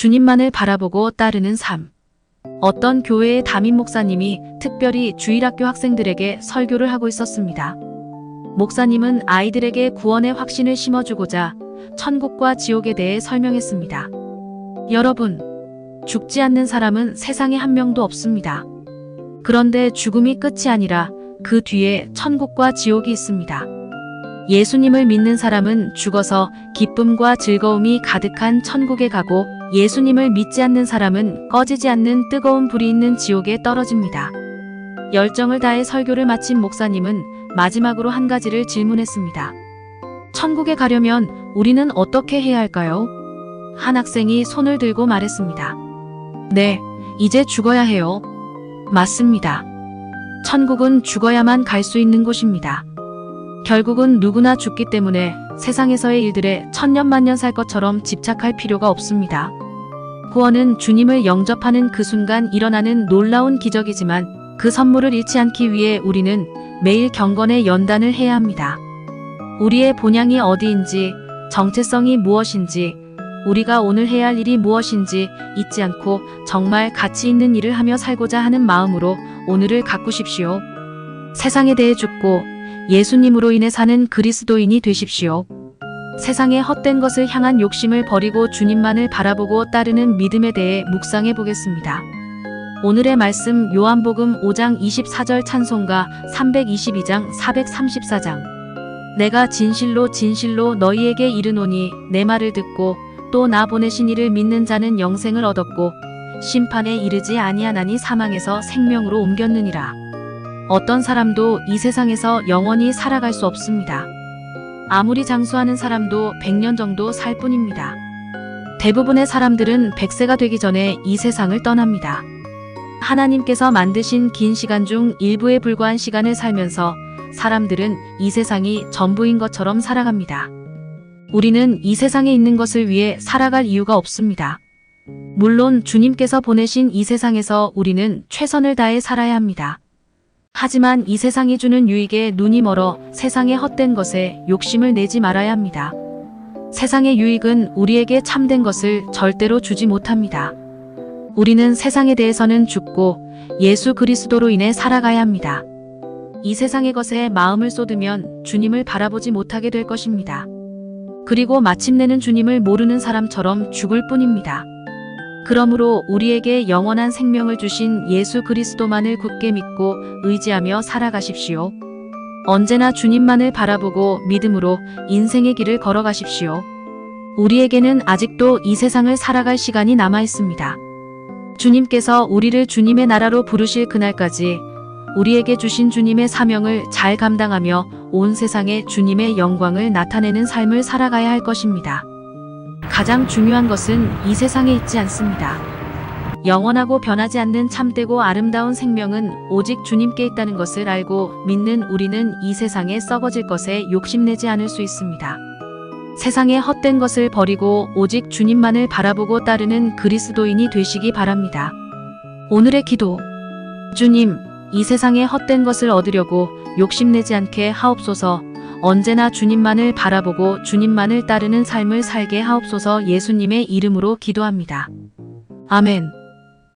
주님만을 바라보고 따르는 삶. 어떤 교회의 담임 목사님이 특별히 주일학교 학생들에게 설교를 하고 있었습니다. 목사님은 아이들에게 구원의 확신을 심어주고자 천국과 지옥에 대해 설명했습니다. 여러분, 죽지 않는 사람은 세상에 한 명도 없습니다. 그런데 죽음이 끝이 아니라 그 뒤에 천국과 지옥이 있습니다. 예수님을 믿는 사람은 죽어서 기쁨과 즐거움이 가득한 천국에 가고 예수님을 믿지 않는 사람은 꺼지지 않는 뜨거운 불이 있는 지옥에 떨어집니다. 열정을 다해 설교를 마친 목사님은 마지막으로 한 가지를 질문했습니다. 천국에 가려면 우리는 어떻게 해야 할까요? 한 학생이 손을 들고 말했습니다. 네, 이제 죽어야 해요. 맞습니다. 천국은 죽어야만 갈 수 있는 곳입니다. 결국은 누구나 죽기 때문에 세상에서의 일들에 천년만년 살 것처럼 집착할 필요가 없습니다. 구원은 주님을 영접하는 그 순간 일어나는 놀라운 기적이지만 그 선물을 잃지 않기 위해 우리는 매일 경건의 연단을 해야 합니다. 우리의 본향이 어디인지, 정체성이 무엇인지, 우리가 오늘 해야 할 일이 무엇인지 잊지 않고 정말 가치 있는 일을 하며 살고자 하는 마음으로 오늘을 가꾸십시오. 세상에 대해 죽고 예수님으로 인해 사는 그리스도인이 되십시오. 세상의 헛된 것을 향한 욕심을 버리고 주님만을 바라보고 따르는 믿음에 대해 묵상해 보겠습니다. 오늘의 말씀 요한복음 5장 24절 찬송가 322장 434장 내가 진실로 진실로 너희에게 이르노니 내 말을 듣고 또 나 보내신 이를 믿는 자는 영생을 얻었고 심판에 이르지 아니하나니 사망에서 생명으로 옮겼느니라. 어떤 사람도 이 세상에서 영원히 살아갈 수 없습니다. 아무리 장수하는 사람도 100년 정도 살 뿐입니다. 대부분의 사람들은 100세가 되기 전에 이 세상을 떠납니다. 하나님께서 만드신 긴 시간 중 일부에 불과한 시간을 살면서 사람들은 이 세상이 전부인 것처럼 살아갑니다. 우리는 이 세상에 있는 것을 위해 살아갈 이유가 없습니다. 물론 주님께서 보내신 이 세상에서 우리는 최선을 다해 살아야 합니다. 하지만 이 세상이 주는 유익에 눈이 멀어 세상의 헛된 것에 욕심을 내지 말아야 합니다. 세상의 유익은 우리에게 참된 것을 절대로 주지 못합니다. 우리는 세상에 대해서는 죽고 예수 그리스도로 인해 살아가야 합니다. 이 세상의 것에 마음을 쏟으면 주님을 바라보지 못하게 될 것입니다. 그리고 마침내는 주님을 모르는 사람처럼 죽을 뿐입니다. 그러므로 우리에게 영원한 생명을 주신 예수 그리스도만을 굳게 믿고 의지하며 살아가십시오. 언제나 주님만을 바라보고 믿음으로 인생의 길을 걸어가십시오. 우리에게는 아직도 이 세상을 살아갈 시간이 남아 있습니다. 주님께서 우리를 주님의 나라로 부르실 그날까지 우리에게 주신 주님의 사명을 잘 감당하며 온 세상에 주님의 영광을 나타내는 삶을 살아가야 할 것입니다. 가장 중요한 것은 이 세상에 있지 않습니다. 영원하고 변하지 않는 참되고 아름다운 생명은 오직 주님께 있다는 것을 알고 믿는 우리는 이 세상에 썩어질 것에 욕심내지 않을 수 있습니다. 세상의 헛된 것을 버리고 오직 주님만을 바라보고 따르는 그리스도인이 되시기 바랍니다. 오늘의 기도. 주님, 이 세상의 헛된 것을 얻으려고 욕심내지 않게 하옵소서 언제나 주님만을 바라보고 주님만을 따르는 삶을 살게 하옵소서 예수님의 이름으로 기도합니다. 아멘.